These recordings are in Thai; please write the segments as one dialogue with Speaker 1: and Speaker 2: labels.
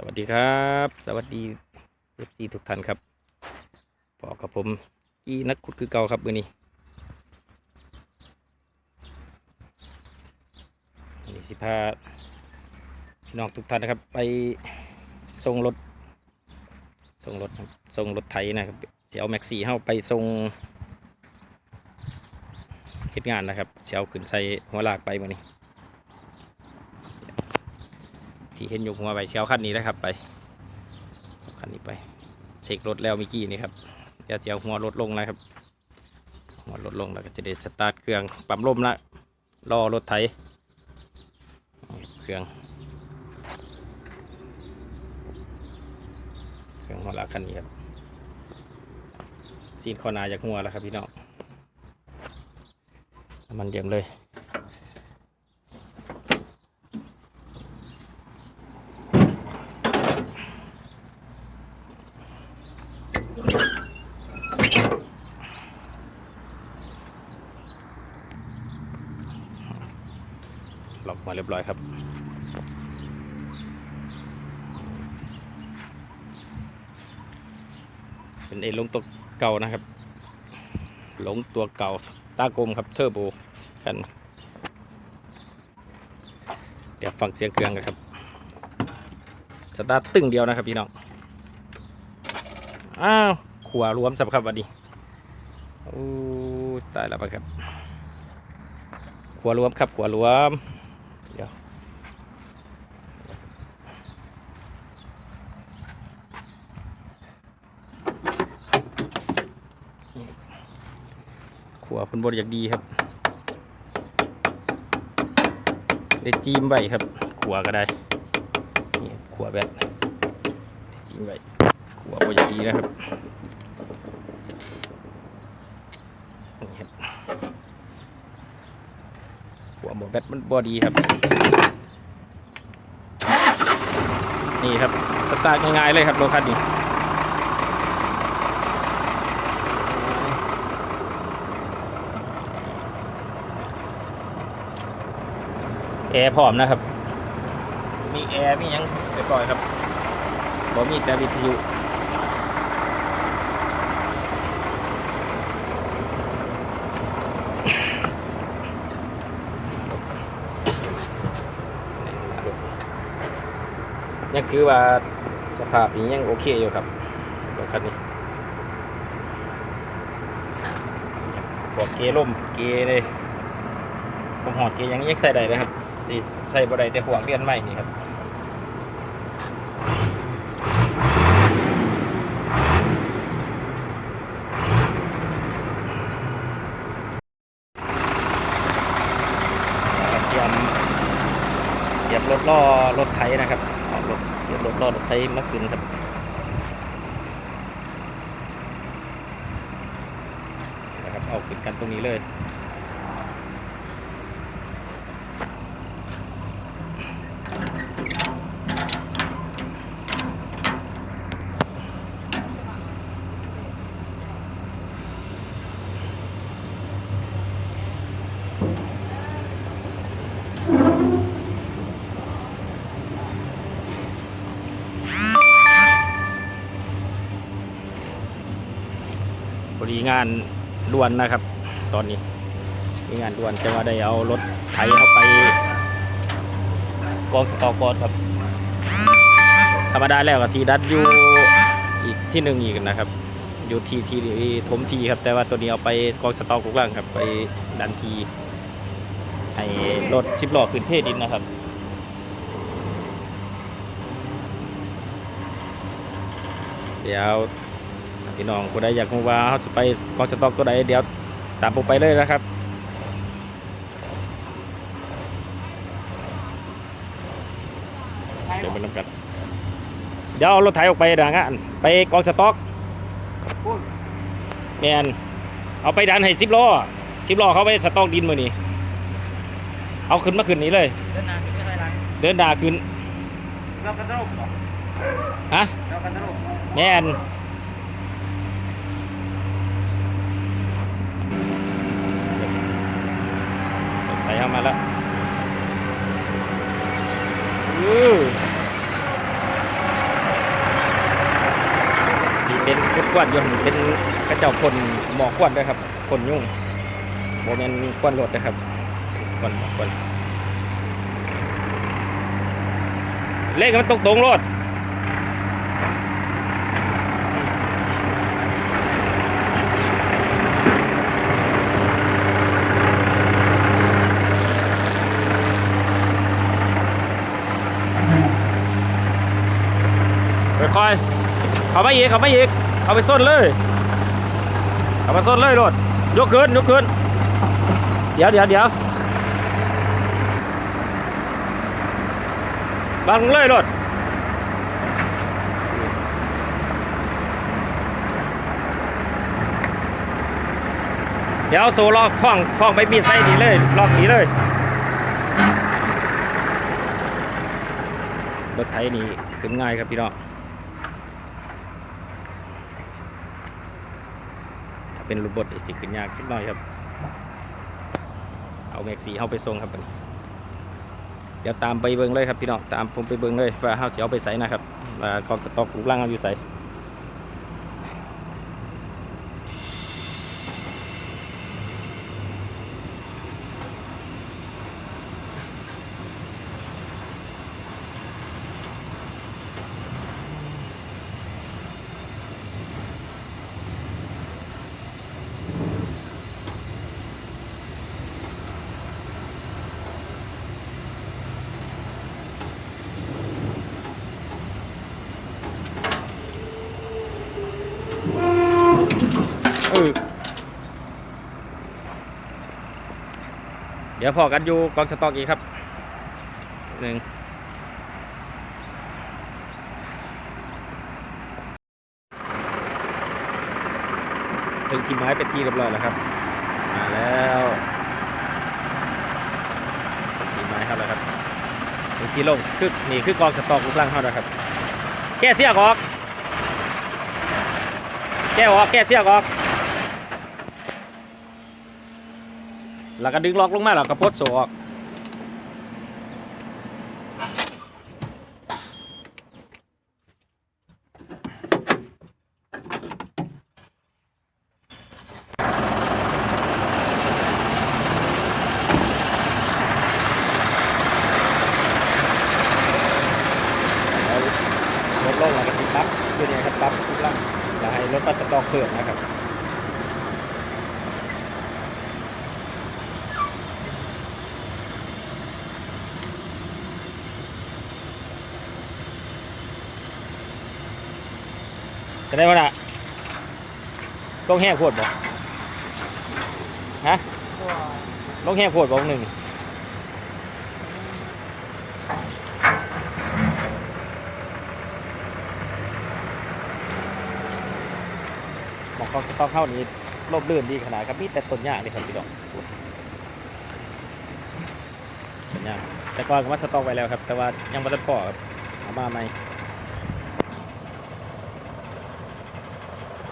Speaker 1: สวัสดีครับ สวัสดีเอฟซีทุกท่านครับพอกับผมกีนักขุดคือเก่าครับมือนี้นนี้สิพาพี่น้องทุกท่านนะครับ ไปส่งรถส่งรถครับส่งรถไถนะครับจะเอาแม็กซี่เข้าไปส่งเหตุงานนะครับจะเอาขึ้นใส่หัวลากไปมือนี้ ที่เห็นอยู่หัวไปเชียวคันนี้นะครับไปคันนี้ไปเช็ครถแล้วมื่อกี้นี่ครับเดี๋ยวหัวรถลงนะครับ หัวรถลงแล้วก็จะได้สตาร์ทเครื่องปั๊มลมละรอรถไถเครื่องเครื่องหัวลากคันนี้ครับซีนคอนาจากหัวแล้วครับพี่น้องมันเยี่ยมเลย ล็อกมาเรียบร้อยครับ เป็นเอลงตัวเก่านะครับหลงตัวเก่าตากลมครับเทอร์โบกัน เดี๋ยวฟังเสียงเครื่องกันครับสตาร์ทตึ้งเดียวนะครับพี่น้อง อ้าวขวารวมสับครับวันนี้โอ้ตายแล้วครับขวารวมครับขวารวมเดี๋ยวขัวเพุ่นบดอย่างดีครับได้จีมไว้ครับขัวก็ได้นี่ขัวแบบได้จีมไว้ขัวบ อย่างดีนะครับหัวหมดแบตมันบอดีครับ นี่ครับ สตาร์ทง่ายๆเลยครับรถคันนี้แอร์พร้อมนะครับ มีแอร์มียังเรียบร้อยครับบ่มีแต่วิทยุ คือว่าสภาพนี้ยังโอเคอยู่ครับรถคันนี้พวกเกล่มเกเลยผมหอดเกยังยังใส่ได้เลยครับสิใส่บ่ได้แต่ห่วงเดือนใหม่นี่ครับเตรียม เหยียบร ถล่อรถไถนะครับออกรถรถล่อรถไถมาขึ้นครับนะครับเอาขึ้นกันตรงนี้เลยพอ ดีงานด่วนนะครับ ตอนนี้มีงานด่วนจะว่าได้เอารถไถเข้าไปกองสตอกก่อนครับ ธรรมดาแล้วก็ทีดัดอยู่อีกที่หนึ่งอีกนะครับอยู่ทีทีทมทีครับแต่ว่าตัวนี้เอาไปกองสตอกกุกล่างครับ ไปดันทีให้รถชิปล้อขึ้นเทดินนะครับเดี๋ยว พี่น้องผู้ใดอยากรู้ว่าเขาจะไปกองสตอกตัวใดเดี๋ยวตามผมไปเลยนะครับเดี๋ยวไปน้ำกันเดี๋ยวเอารถไถออกไปดังอะไปกองสต็อก
Speaker 2: พูด
Speaker 1: แมนเอาไปดันให้สิบล้อสิบล้อเขาไปสต็อกดินมือนี่เอาขึ้นมาขึ้นนี้เลย
Speaker 2: เดินหน้าขึ้นไม่ค่อยหลัง
Speaker 1: เดินด่าขึ้น
Speaker 2: เรากันตลกเหรอ
Speaker 1: ฮะ
Speaker 2: เรากันตลก
Speaker 1: แมน เข้ามาแล้วดีเป็นขวดยนต์เป็นกระเจ้าคนหมอกขวดด้วยครับคนยุ่งโบเมนขวดรถนะครับขวดขวดเลขมันตกตรงรถ เขาไปอีกเขาไปอีกเอาไปส้นเลยเอาไปส้นเลยรถยกขึ้นยกขึ้น เดี๋ยวเดี๋ยวเดี๋ยวบังเลยรถเดี๋ยวโซ่ล็อกคล้องคล้องไปบีดใส่ดีเลยล็อกดีเลยรถไถนี่ขึ้นง่ายครับพี่น้อง ถ้า เป็นรูบดสิขึ้นยากนิดหน่อยครับ เอาแม็กซี่เข้าไปส่งครับเดี๋ยวตามไปเบิ้งเลยครับพี่น้องตามผมไปเบิ้งเลยว่าเขาจะเอาไปใส่นะครับว่ากองสต็อกลูกล่างเอาอยู่ใส่ เออเดี๋ยวพอกันอยู่กองสต็อกอีกครับหนึ่งถึงกี่ไม้เป็นที่เรียบร้อยแล้วครับ มาแล้วกี่ไม้เท่าแล้วครับถึงที่ลงคือนี่คือกองสต็อกลูกล่างเท่าแล้วครับ แก้เสียกออก แก้ออก แก้เสียกออก แล้วก็ดึงล็อกลงมาแล้วก็พดโซออก ลดลงแล้วก็ติดปั๊บคือเนี่ยครับปั๊บทุกล่างแล้วให้รถตัดสต็อกเพิ่มนะครับ จะได้วะน่ะลงแห้งโคตรบ่ฮะลงแห้งโคตรบ่หนึ่งหมอกกองสต๊อกเข้านี้ลบลื่นดีขนาดครับมีแต่ต้นหญ้าเลยครับพี่ดอกต้นหญ้าแต่ก่อนก็มาสต๊อกไว้แล้วครับ แต่ว่ายังไม่ได้พอครับเอามาใหม่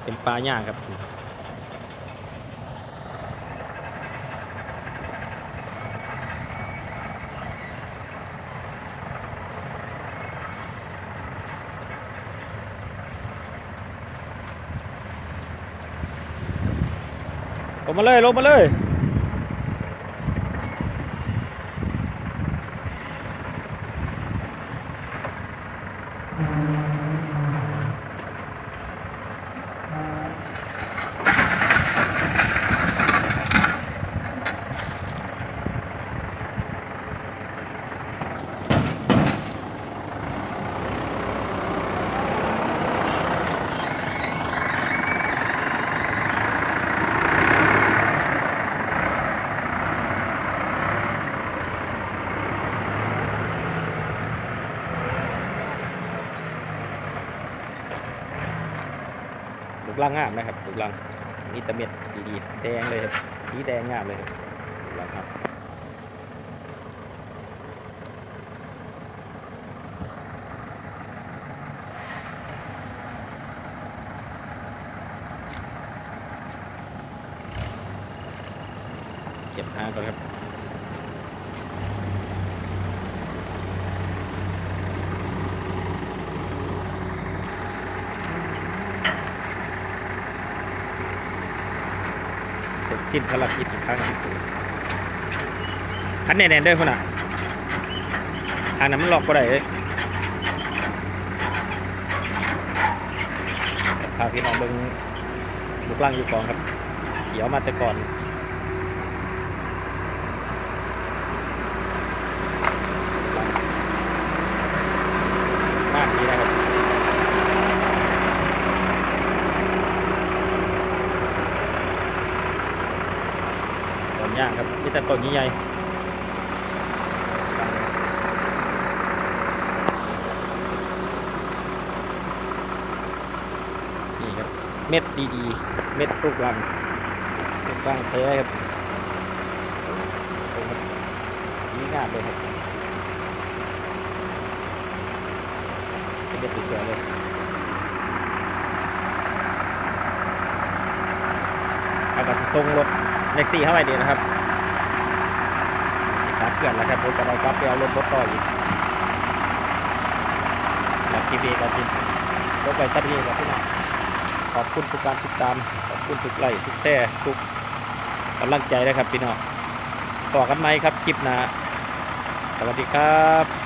Speaker 1: เป็นปลาย่างครับลงมาเลยลงมาเลยลู กลังงามนะครับลูกลังนี่ตะเม็ดดีๆแดงเลยสีแดงงามเลยลูกลังครับเก็บหางก่อนครับ สิ้นภารกิจอีกครั้งคันแน่นๆด้วยคนอะทางนั้นมันหลอกก็ได้เลยพาพี่น้องเบิ้งลูกล่างอยู่กองครับ เขียวมาแต่ก่อน มากดีนะครับต้นย่างครับมี แต่ต้นใหญ่ๆนี่ครับ เม็ดดีๆ เม็ดลูกรังลูกรังแท้ครับโอ้ครับดีงามเลยครับเป็นเด็กสวยเลยอากาศทรงรถเล็กซี่เท่าไหร่ดีนะครับ เกิดแล้วครับผมจะได้กลับไปเอารถรถต่ออีกแบบทีวีกับทีรถไปชัดนี่ครับพี่น้องขอบคุณทุกการติดตาม ขอบคุณทุกไลค์ทุกแชร์ทุกกำลังใจนะครับพี่น้องต่อกันไหมครับคลิปนะสวัสดีครับ